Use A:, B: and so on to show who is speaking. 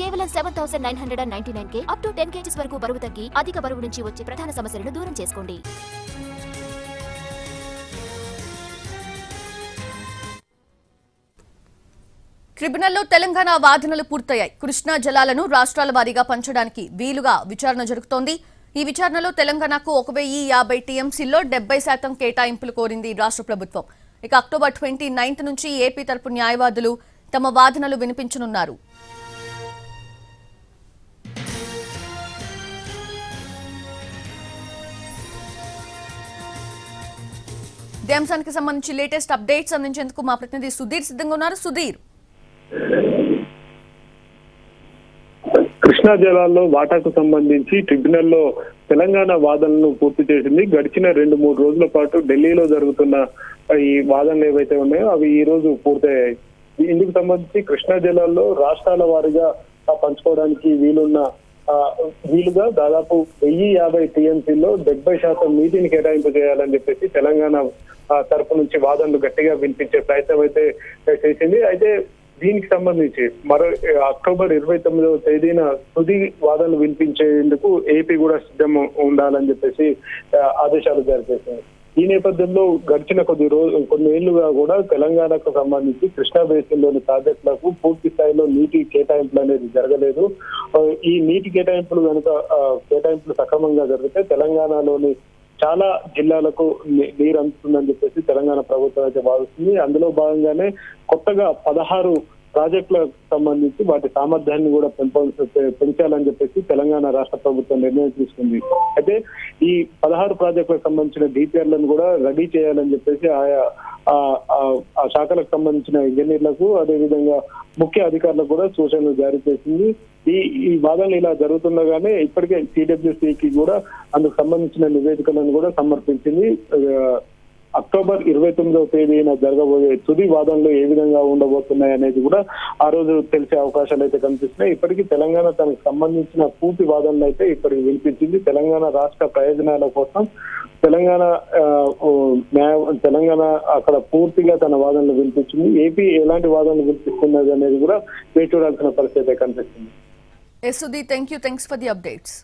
A: కేవలం seven thousand nine hundred and ninety nine K up to ten kgs వరకు బరువు తగ్గి అధిక బరువు నుంచి వచ్చే ప్రధాన సమస్యలను దూరం చేసుకోండి.
B: ట్రిబ్యునల్లో తెలంగాణ వాదనలు పూర్తయ్యాయి. కృష్ణా జలాలను రాష్ట్రాల వారీగా పంచడానికి వీలుగా విచారణ జరుగుతోంది. ఈ విచారణలో తెలంగాణకు ఒక వెయ్యి యాభై టీఎంసీల్లో డెబ్బై శాతం కేటాయింపులు కోరింది రాష్ట్ర ప్రభుత్వం. ఇక అక్టోబర్ ట్వంటీ నైన్త్ నుంచి ఏపీ తరపు న్యాయవాదులు తమ వాదనలు వినిపించనున్నారు. ఇదే అంశానికి సంబంధించి లేటెస్ట్ అప్డేట్స్ అందించేందుకు మా ప్రతినిధి సుధీర్ సిద్ధంగా ఉన్నారు. సుధీర్.
C: కృష్ణా జలాల్లో వాటాకు సంబంధించి ట్రిబ్యునల్లో తెలంగాణ వాదనలను పూర్తి చేసింది. గడిచిన రెండు మూడు రోజుల పాటు ఢిల్లీలో జరుగుతున్న ఈ వాదనలు ఏవైతే ఉన్నాయో అవి ఈ రోజు పూర్తయ్యాయి. ఇందుకు సంబంధించి కృష్ణా జలాల్లో రాష్ట్రాల వారీగా పంచుకోవడానికి వీలున్న వీలుగా దాదాపు వెయ్యి యాభై టీఎంసీలో డెబ్బై శాతం నీటిని కేటాయింపు చేయాలని చెప్పేసి తెలంగాణ తరపు నుంచి వాదనలు గట్టిగా వినిపించే ప్రయత్నం అయితే చేసింది. అయితే దీనికి సంబంధించి మరో అక్టోబర్ ఇరవై తొమ్మిదవ తేదీన తుది వాదనలు వినిపించేందుకు ఏపీ కూడా సిద్ధం ఉండాలని చెప్పేసి ఆదేశాలు జారీ చేసింది ఈ నేపథ్యంలో గడిచిన కొద్ది రోజు కొన్ని ఏళ్ళుగా కూడా తెలంగాణకు సంబంధించి కృష్ణా బేసిన్లోని ప్రాజెక్టులకు పూర్తి స్థాయిలో నీటి కేటాయింపులు అనేది జరగలేదు. ఈ నీటి కేటాయింపులు కనుక కేటాయింపులు సక్రమంగా జరిగితే తెలంగాణలోని చాలా జిల్లాలకు నీరు అందుతుందని చెప్పేసి తెలంగాణ ప్రభుత్వం అయితే భావిస్తుంది. అందులో భాగంగానే కొత్తగా పదహారు ప్రాజెక్టులకు సంబంధించి వాటి సామర్థ్యాన్ని కూడా పెంపొ పెంచాలని చెప్పేసి తెలంగాణ రాష్ట్ర ప్రభుత్వం నిర్ణయం తీసుకుంది. అయితే ఈ పదహారు ప్రాజెక్టులకు సంబంధించిన డీపీఆర్లను కూడా రెడీ చేయాలని చెప్పేసి ఆయా ఆ- ఆ- శాఖలకు సంబంధించిన ఇంజనీర్లకు అదేవిధంగా ముఖ్య అధికారులకు కూడా సూచనలు జారీ చేసింది. ఈ ఈ వాదనలు ఇలా జరుగుతుండగానే ఇప్పటికే సిడబ్ల్యూసికి కూడా అందుకు సంబంధించిన నివేదికలను కూడా సమర్పించింది అక్టోబర్ ఇరవై తొమ్మిదవ తేదీన జరగబోయే తుది వాదనలు ఏ విధంగా ఉండబోతున్నాయి అనేది కూడా ఆ రోజు తెలిసే అవకాశాలు అయితే కనిపిస్తున్నాయి. ఇప్పటికీ తెలంగాణ తనకు సంబంధించిన పూర్తి వాదనలు అయితే ఇప్పటికి వినిపించింది. తెలంగాణ రాష్ట్ర ప్రయోజనాల కోసం తెలంగాణ న్యాయ తెలంగాణ అక్కడ పూర్తిగా తన వాదనలు వినిపించింది. ఏపీ ఎలాంటి వాదనలు వినిపిస్తున్నది అనేది కూడా వేచి చూడాల్సిన పరిస్థితి అయితే కనిపిస్తుంది.
B: Yes Sudhi thank you thanks for the updates